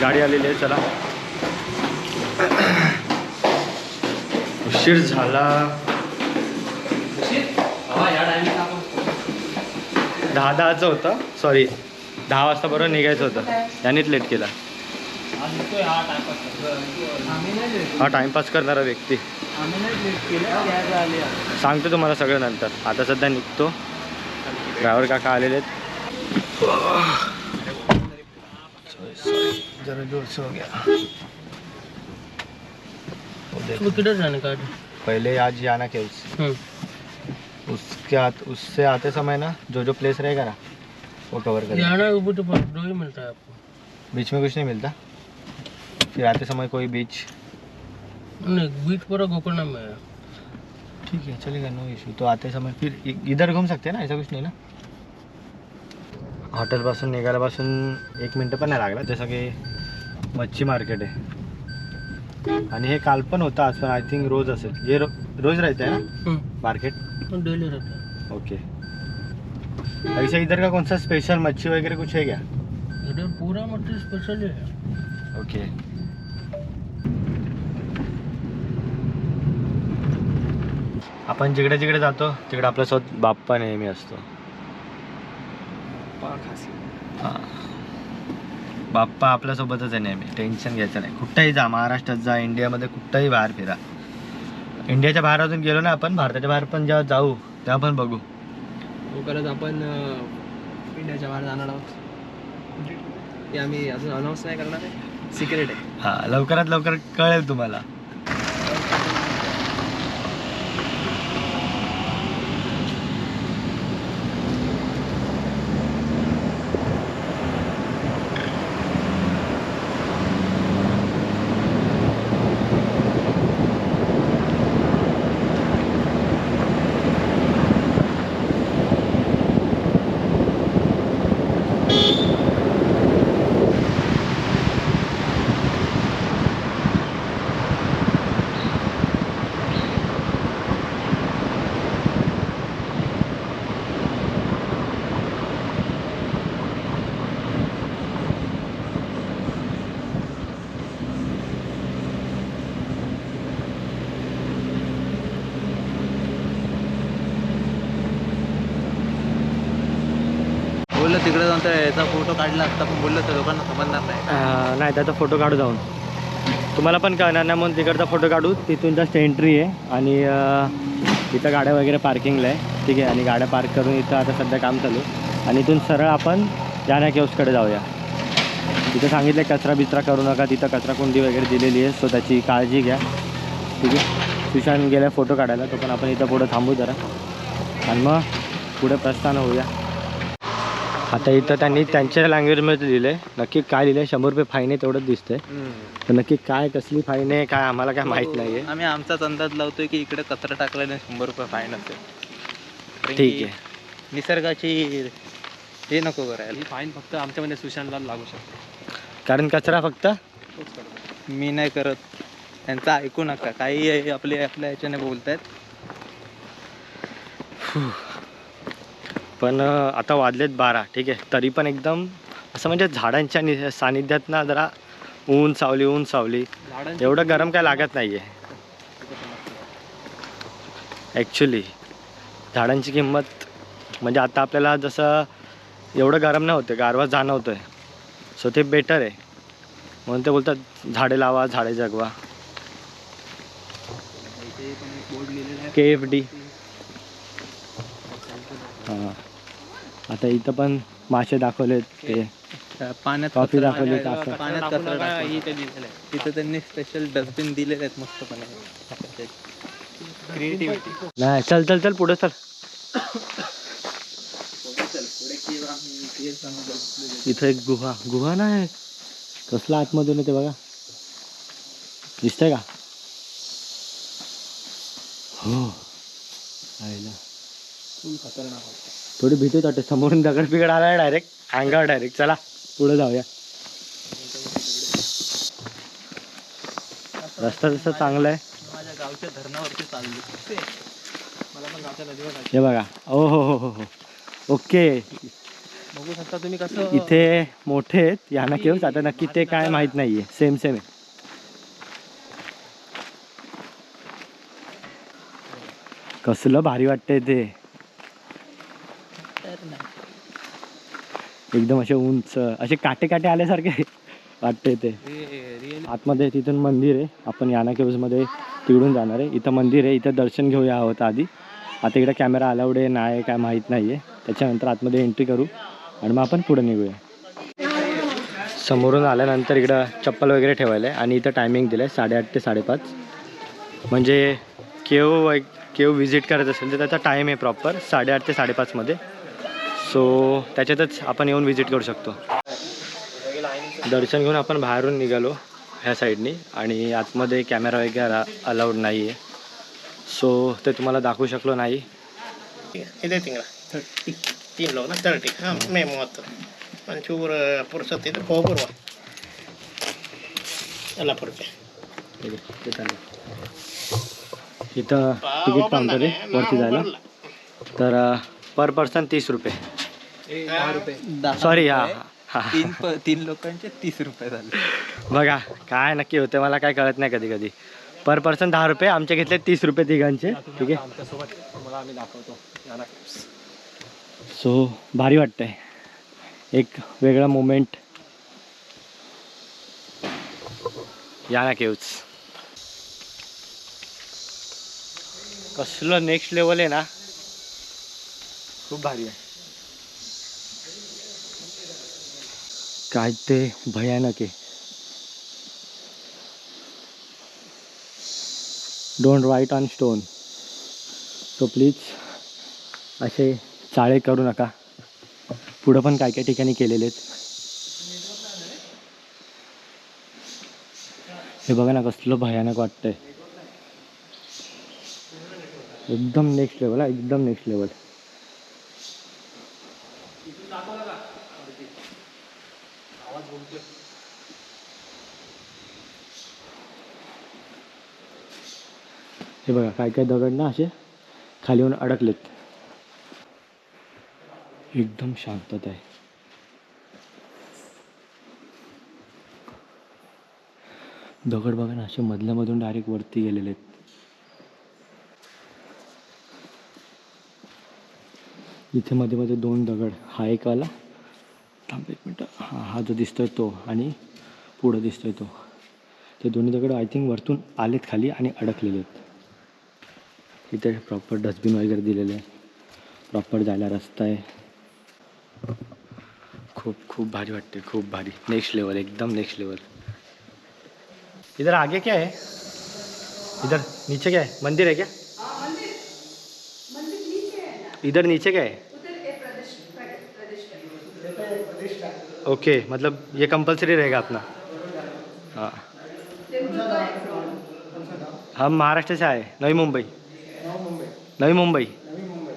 गाडी आलेली आहे चला. उशीर झाला. दहा दहाचं होतं. सॉरी दहा वाजता बरोबर निघायचं होतं. त्यानेच लेट केला. हा टाइमपास करणारा व्यक्ती. सांगतो तुम्हाला सगळं नंतर. आता सध्या निघतो. ड्रायव्हर काका आलेले आहेत. जरा ज़ोर से हो गया। वो किधर जाने का पहले आज जाना केव्स उसके आत, उससे आते समय ना जो जो प्लेस रहेगा ना वो कवर कर जाना तो दो ही मिलता है आपको। बीच में कुछ नहीं मिलता। फिर आते समय कोई बीच नहीं बीच पूरा गोकर्ण में है। ठीक है चलेगा नो इशू तो आते समय फिर इधर घूम सकते हैं ना ऐसा कुछ नहीं ना? हॉटेलपासून निघाल्यापासून एक मिनटं पण नाही लागला जसं की मच्छी मार्केट आहे. आणि हे काल पण होतं आज पण आय थिंक रोज असेल. हे रो, रोज राहते है. ना मार्केट डेली रहता. ओके. ऐसा इधर का कौन सा स्पेशल मच्छी वगैरह कुछ है क्या? इधर पूरा मटेरियल स्पेशल है. ओके. आपण जिकडे जिकडे जातो तिकडे आपल्यासोबत बाप्पा नेहमी असतो. हा. बाप्पा आपल्यासोबतच आहे नेहमी. टेन्शन घ्यायचं नाही. कुठंही जा महाराष्ट्रात जा इंडियामध्ये कुठंही बाहेर फिरा. इंडियाच्या बाहेर अजून गेलो ना आपण भारताच्या बाहेर पण जेव्हा जाऊ तेव्हा पण बघू. लवकरच आपण इंडियाच्या बाहेर जाणार आहोत. ते आम्ही अजून अनाऊन्स नाही करणार आहे. सिक्रेट आहे. हा लवकरात लवकर कळेल तुम्हाला बोललं तिकडे जाऊन तर याचा फोटो काढला असता पण बोललं तर लोकांना समजणार नाही. अं, नाही त्याचा फोटो काढू जाऊन. तुम्हाला पण कळणार नाही म्हणून तिकडचा फोटो काढू. तिथून जास्त एंट्री आहे आणि अं, इथं गाड्या वगैरे पार्किंगला आहे. ठीक आहे आणि गाड्या पार्क करून इथं आता सध्या काम चालू आहे. आणि इथून सरळ आपण जाण्या केव्सकडे जाऊया. तिथं सांगितलं कचरा बिचरा करू नका तिथं कचरा कुंडी वगैरे दिलेली आहे सो त्याची काळजी घ्या. ठीक आहे? सुशांत गेला फोटो काढायला तो पण आपण इथं पुढं थांबू जरा. आणि मग पुढे प्रस्थान होऊया. आता इथं त्यांनी त्यांच्या लँग्वेजमध्ये लिहिलं आहे नक्की काय लिहिलं आहे शंभर रुपये फाईन आहे तेवढंच दिसतंय. तर नक्की काय कसली फाईन आहे काय आम्हाला काय माहीत नाही आहे आम्ही आमचाच अंदाज लावतोय की इकडे कचरा टाकल्याने शंभर रुपये फाईन असेल ठीक आहे. निसर्गाची हे नको करायला. फाईन फक्त आमच्यामध्ये सुशांतला लागू शकतो. कारण कचरा फक्त? मी नाही करत. त्यांचं ऐकू नका. काही आपले आपल्या ह्याच्याने बोलतायत. पण आता वाजलेत बारा ठीक आहे? तरी पण एकदम असं म्हणजे झाडांच्या नि सानिध्यात ना जरा ऊन सावली ऊन सावली. एवढं गरम काय लागत नाही आहे ॲक्च्युली झाडांची किंमत म्हणजे आता आपल्याला जसं एवढं गरम नाही होतं गारवा जाणवतं आहे सो ते बेटर आहे. म्हणून ते बोलतात झाडे लावा झाडे जगवा. के एफ डी हां. आता इथं पण मासे दाखवलेत ते. पाण्यात कॉफी कचरा- दाखवली, पाण्यात कचरा टाकला. तिथं त्यांनी स्पेशल डस्टबिन दिलेले आहेत मस्तपणे. क्रिएटिव्हिटी नाही चल चल चल पुढे चल. इथं एक गुहा. गुहा नाही. कसला आतमधून येते बघा. दिसतंय का? हो. आईला. थोडी भीती वाटते. समोरून दगड बिगड आला डायरेक्ट अंगावर डायरेक्ट चला पुढे जाऊया. रस्ता जसा चांगला आहे माझ्या गावच्या धरणावरती चालली. मला पण गावच्या नदीवर हे बघा. ओ हो हो हो हो. ओके. बघू शकता तुम्ही कसं इथे मोठे आहेत. याना केव्स आता नक्की ते काय माहीत नाहीये. सेम सेम आहे. कसलं भारी वाटतंय ते. एकदम असे उंच असे काटे काटे आल्यासारखे वाटतंय ते. आतमध्ये तिथून मंदिर आहे. आपण याना केव्समध्ये तिकडून जाणार आहे. इथं मंदिर आहे. इथं दर्शन घेऊया आहोत आधी. आता इकडे कॅमेरा अलाउड आहे नाही काय माहीत नाही आहे त्याच्यानंतर आतमध्ये एंट्री करू आणि मग आपण पुढे निघूया. समोरून आल्यानंतर इकडं चप्पल वगैरे ठेवायला आहे आणि इथं टायमिंग दिलं आहे साडेआठ ते साडेपाच. म्हणजे केव केव व्हिजिट करत असेल तर त्याचा टाईम आहे प्रॉपर साडेआठ ते साडेपाचमध्ये. सो त्याच्यातच आपण येऊन व्हिजिट करू शकतो दर्शन घेऊन आपण बाहेरून निघालो ह्या साईडनी आणि आतमध्ये कॅमेरा वगैरे अलाउड नाही आहे सो ते तुम्हाला दाखवू शकलो नाही ಇದೇ ತಿಂಗಳ ಥರ್ಟಿ ತೀನ್ ಲೋನ ತರ್ಟಿ ಹಾಂ ಮೇ ಮೂವತ್ತು ಒಂಚೂರು ಪುರ್ಸೊತ್ತಿದ್ರೆ ಹೋಗ್ಬರುವ ಎಲ್ಲ ಪುರ್ಕೆ ठीक आहे, ते चालेल. इथं तिकीट काउंटर आहे वरती जायला तर पर पर्सन तीस रुपये दहा रुपये सॉरी हा हा. तीन प- तीन लोकांचे तीस रुपये झाले. बघा काय नक्की होतं मला काय कळत नाही कधी कधी पर पर्सन दहा रुपये आमचे घेतले तीस रुपये तिघांचे ठीक आहे? आमच्यासोबत तुम्हाला आम्ही दाखवतो. सो भारी वाटतंय. एक वेगळा मोमेंट या ना केवच. कसलं नेक्स्ट लेवल आहे ना. खूप भारी आहे. काय ते भयानक आहे. Don't write on stone so please असे चाळे करू नका. पुढं पण काय काय ठिकाणी केलेले आहेत. हे बघा ना कसलं भयानक वाटतंय. एकदम नेक्स्ट लेवल हा एकदम नेक्स्ट लेवल हे बघा काय काय दगड ना असे? खाली येऊन अडकलेत. एकदम शांतता आहे. दगड बघा ना असे मधल्यामधून डायरेक्ट वरती गेलेले आहेत. इथे मध्ये मध्ये दोन दगड. हा एक आला थांब एक मिनटं. हा हा जो दिसतोय तो आणि पुढं दिसतोय तो. ते दोन्ही दगड आय थिंक वरतून आलेत खाली आणि अडकलेले आहेत. इथे प्रॉपर डस्टबिन वगैरे दिलेले आहे. प्रॉपर जायला रस्ता आहे. खूप खूप भारी वाटते खूप भारी. नेक्स्ट लेवल एकदम नेक्स्ट लेवल इधर आगे क्या है? इधर नीचे क्या है? मंदिर है क्या? इधर नीचे क्या है? ओके okay, मतलब ये कंपलसरी रहेगा अपना। हाँ। हम महाराष्ट्र से आए नई मुंबई। नवी मुंबई.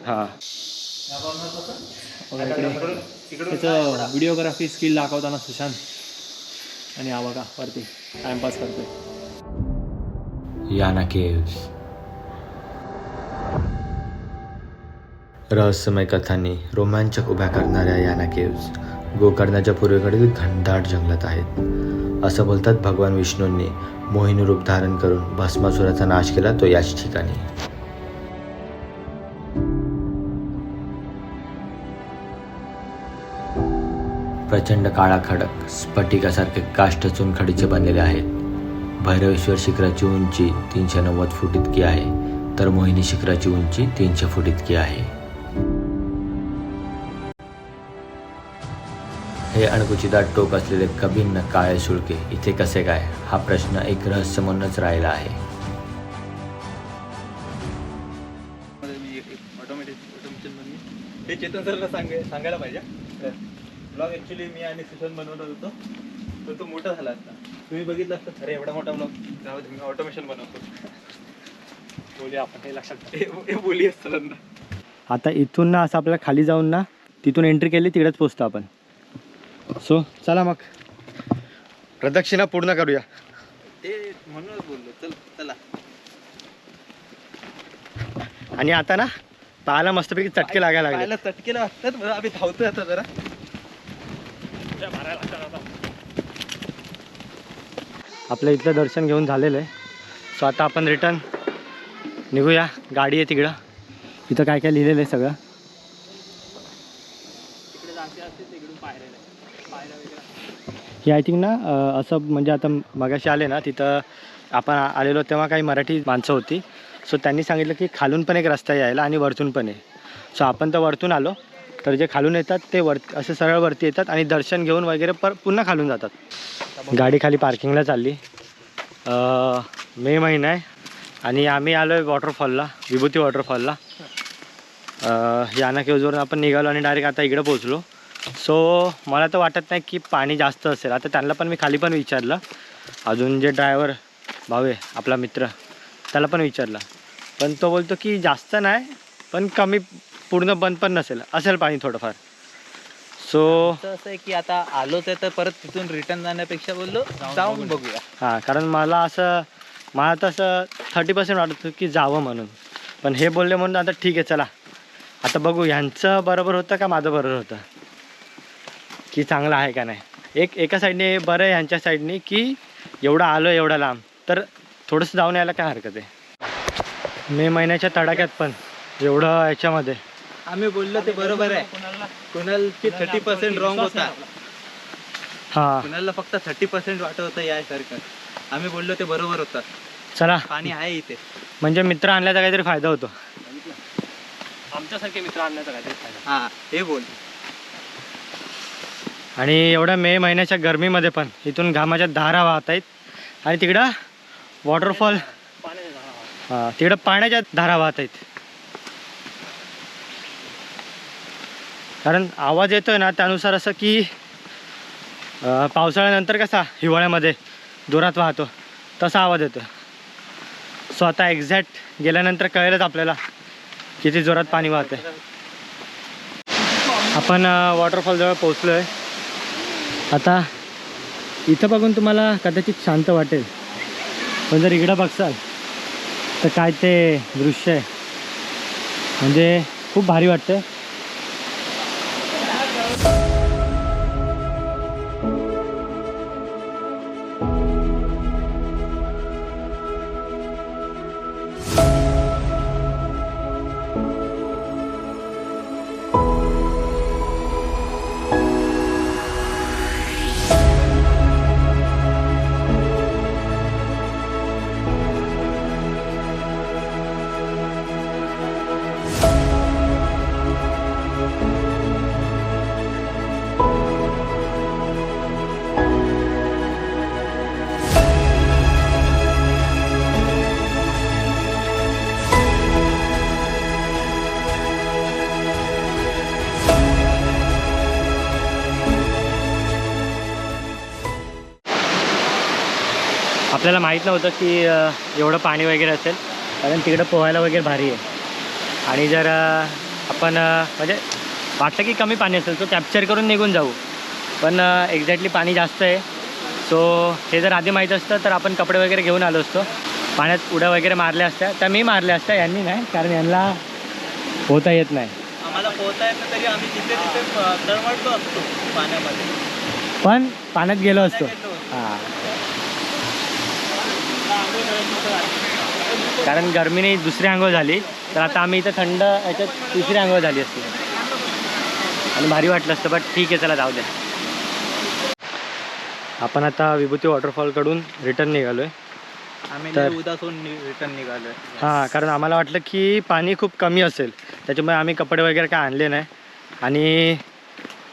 हाँ. त्याचं व्हिडिओग्राफी स्किल दाखवताना सुशांत. आणि बघा वरती. टाइमपास करतोय. याना केव्स रहस्यमय कथांनी रोमांचक उभ्या करणाऱ्या याना केव्स गोकर्णाच्या पूर्वेकडील घनदाट जंगलात आहेत. असं बोलतात भगवान विष्णूंनी मोहिनी रूप धारण करून भस्मासुराचा नाश केला तो याच ठिकाणी. प्रचंड काळा खडक स्फटिकासारखे काष्ट चुनखडीचे बनलेले आहेत. भैरवेश्वर शिखराची उंची तीनशे नव्वद फूट इतकी आहे तर मोहिनी शिखराची उंची तीनशे फूट इतकी आहे. हे अणकुची दाट टोक असलेले कभिन्न काळे शुळके इथे कसे काय? हा प्रश्न एक रहस्य म्हणूनच राहिला आहे. हे चेतन सरला सांगायला पाहिजे. ब्लॉग ॲक्च्युली मी आणि सुशांत बनवत होतो. तर तो मोठा झाला असता तुम्ही बघितलं असतं? अरे एवढा मोठा ब्लॉग त्यामध्ये मी ऑटोमेशन बनवतो. बोली आपण हे लक्षात हे बोली असतं आता इथून ना असं आपल्याला खाली जाऊन ना तिथून एंट्री केली तिकडेच पोचतो आपण. सो चला मग. प्रदक्षिणा पूर्ण करूया. ते म्हणूनच बोललो. चल चला. आणि आता ना पाहायला मस्तपैकी चटके लागायला लागले पाहायला चटकेला वाटतात बरं आम्ही धावतोय आता जरा. आपलं इथलं दर्शन घेऊन झालेलं आहे. सो आता आपण रिटर्न निघूया. गाडी आहे तिकडं. इथं काय काय लिहिलेलं आहे सगळं. हे आय थिंक ना असं म्हणजे आता मगाशी आले ना तिथं आपण आलेलो तेव्हा काही मराठी माणसं होती. सो त्यांनी सांगितलं की खालून पण एक रस्ता यायला आणि वरतून पण आहे. सो आपण तर वरतून आलो. तर जे खालून येतात ते वर असे सरळ वरती येतात आणि दर्शन घेऊन वगैरे पर पुन्हा खालून जातात. गाडी खाली पार्किंगला चालली. मे महिना आहे आणि आम्ही आलो आहे वॉटरफॉलला विभूती वॉटरफॉलला याना केवजवरून आपण निघालो आणि डायरेक्ट आता इकडे पोहोचलो. सो मला तर वाटत नाही की पाणी जास्त असेल. आता त्यांना पण मी खाली पण विचारलं. अजून जे ड्रायव्हर भाऊ आहे आपला मित्र त्याला पण विचारलं. पण तो बोलतो की जास्त नाही पण कमी पूर्ण बंद पण नसेल. असेल पाणी थोडंफार. सो असं आहे की आता आलोच आहे तर परत तिथून रिटर्न जाण्यापेक्षा बोललो जाऊन बघूया. हां कारण मला असं मला तसं थर्टी पर्सेंट वाटत होतं की जावं म्हणून. पण हे बोलले म्हणून आता ठीक आहे चला. आता बघू ह्यांचं बरोबर होतं का माझं बरोबर होतं? की चांगलं आहे का नाही? एक एका साईडने बरं आहे ह्यांच्या साईडने की एवढं आलो एवढं लांब. तर थोडंसं जाऊन यायला काय हरकत आहे? मे महिन्याच्या तडाख्यात पण एवढं याच्यामध्ये. आम्ही बोललो ते बरोबर आहे. कुणालची थर्टी पर्सेंट रॉंग होता. हां. कुणाला फक्त थर्टी पर्सेंट वाटत होतं यासारखं आम्ही बोललो ते बरोबर होतं. चला. पाणी आहे इथे. म्हणजे मित्र आणल्याचा काहीतरी फायदा होतो. आमच्यासारखे मित्र आणण्याचा काहीतरी फायदा. हा हे बोल. आणि एवढ्या मे महिन्याच्या गरमीमध्ये पण इथून घामाच्या धारा वाहत आहेत आणि तिकडं वॉटरफॉल हां तिकडं पाण्याच्या धारा वाहत आहेत कारण आवाज येतोय ना त्यानुसार असं की पावसाळ्यानंतर कसा हिवाळ्यामध्ये जोरात वाहतो तसा आवाज येतो सो आता एक्झॅक्ट गेल्यानंतर कळेलच आपल्याला किती जोरात पाणी वाहते आपण वॉटरफॉलजवळ पोचलो आहे आता इथं बघून तुम्हाला कदाचित शांत वाटेल. पण जर इकडं बघसाल तर काय ते दृश्य आहे. म्हणजे खूप भारी वाटतं आपल्याला माहीत नव्हतं की एवढं पाणी वगैरे असेल. कारण तिकडं पोहायला वगैरे भारी आहे. आणि जर आपण म्हणजे वाटतं की कमी पाणी असेल तो कॅप्चर करून निघून जाऊ. पण एक्झॅक्टली पाणी जास्त आहे. सो हे जर आधी माहीत असतं तर आपण कपडे वगैरे घेऊन आलो असतो. पाण्यात उड्या वगैरे मारल्या असत्या. त्या मी मारल्या असत्या यांनी नाही कारण यांना पोहता येत नाही. आम्हाला पोहता येत नाही तरी आम्ही तिथे असतो पाण्यामध्ये. पण पाण्यात गेलो असतो. हां. कारण गरमीने दुसरी आंघोळ झाली. तर आता आम्ही इथं थंड याच्यात तिसरी आंघोळ झाली असती. आणि भारी वाटलं असतं बट ठीक आहे चला जाऊ द्या. आपण आता विभूती वॉटरफॉलकडून रिटर्न निघालो आहे आम्ही तर- रिटर्न निघालोय. हां कारण आम्हाला वाटलं की पाणी खूप कमी असेल. त्याच्यामुळे आम्ही कपडे वगैरे काय आणले नाही. आणि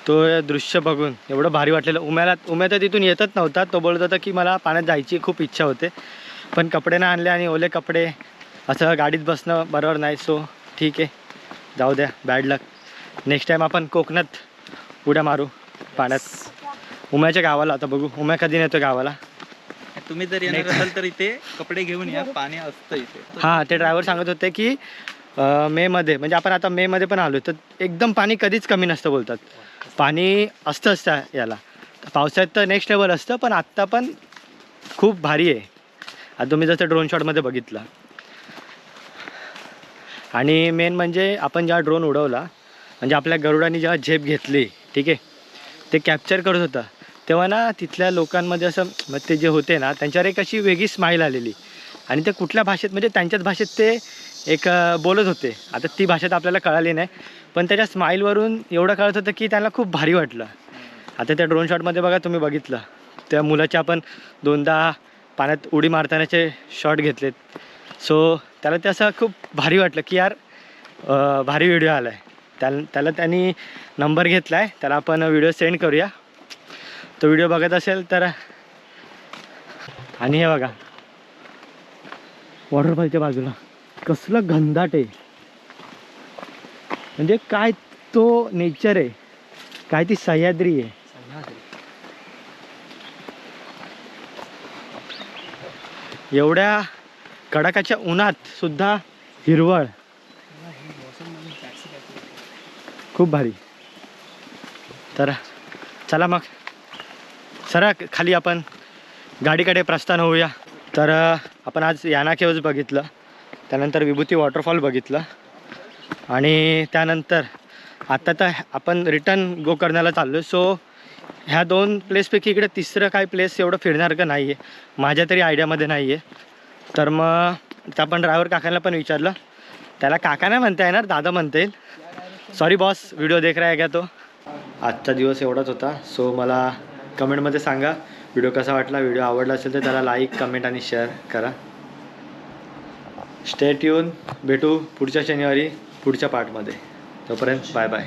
तो दृश्य बघून एवढं भारी वाटलेलं. उम्याला उम्या तर तिथून येतच नव्हता. तो बोलत होता की मला पाण्यात जायची खूप इच्छा होते. पण कपडे नाही आणले आणि ओले कपडे. असं गाडीत बसणं बरोबर नाही सो ठीक आहे. जाऊ द्या बॅड लक नेक्स्ट टाईम आपण कोकणात उड्या मारू पाण्यात. उम्याच्या गावाला आता बघू उम्या कधी नेतो गावाला? तुम्ही जर येणार असाल तर इथे कपडे घेऊन या पाणी असतं इथे. हां ते ड्रायव्हर सांगत होते की अं, मेमध्ये म्हणजे आपण आता मेमध्ये पण आलो तर एकदम पाणी कधीच कमी नसतं बोलतात. पाणी असतं असतं याला. पावसाळ्यात तर नेक्स्ट लेवल असतं पण आत्ता पण खूप भारी आहे. आता तुम्ही जसं ड्रोन शॉटमध्ये बघितलं. आणि मेन म्हणजे आपण जेव्हा ड्रोन उडवला म्हणजे आपल्या गरुडाने जेव्हा झेप घेतली ठीक आहे ते कॅप्चर करत होता तेव्हा ना तिथल्या लोकांमध्ये असं मग ते जे होते ना त्यांच्यावर एक अशी वेगळी स्माईल आलेली. आणि ते कुठल्या भाषेत म्हणजे त्यांच्याच भाषेत ते एक बोलत होते. आता ती भाषा तर आपल्याला कळाली नाही पण त्याच्या स्माईलवरून एवढं कळत होतं की त्यांना खूप भारी वाटलं. आता त्या ड्रोन शॉटमध्ये बघा तुम्ही बघितलं. त्या मुलाच्या आपण दोनदा पाण्यात उडी मारतानाचे शॉट घेतलेत. सो त्याला ते असं खूप भारी वाटलं की यार भारी व्हिडिओ आला आहे त्या त्याला त्यांनी नंबर घेतला आहे त्याला आपण व्हिडिओ सेंड करूया. तो व्हिडिओ बघत असेल तर आणि हे बघा. वॉटरफॉलच्या बाजूला. कसलं घनदाट आहे. म्हणजे काय तो नेचर आहे. काय ती सह्याद्री आहे. एवढ्या कडाकाच्या उन्हात सुद्धा हिरवळ. खूप भारी. तर चला मग. सरा खाली आपण गाडीकडे प्रस्थान होऊया. तर आपण आज याना केव्ज बघितलं. त्यानंतर विभूती वॉटरफॉल बघितलं. आणि त्यानंतर आता तर आपण रिटर्न गो करण्याला चाललो सो ह्या दोन प्लेसपैकी इकडे तिसरं काय प्लेस एवढं फिरण्यासारखं नाही आहे माझ्या तरी आयडियामध्ये नाही आहे तर मग त्या आपण ड्रायव्हर काकांना पण विचारलं. त्याला काका नाही म्हणता येणार दादा म्हणता येईल. सॉरी बॉस व्हिडिओ देख रहा है तो? आजचा दिवस एवढाच होता. सो मला कमेंटमध्ये सांगा व्हिडिओ कसा वाटला? व्हिडिओ आवडला असेल तर त्याला लाईक कमेंट आणि शेअर करा. स्टेट येऊन भेटू पुढच्या शनिवारी पुढच्या पार्टमध्ये तोपर्यंत bye bye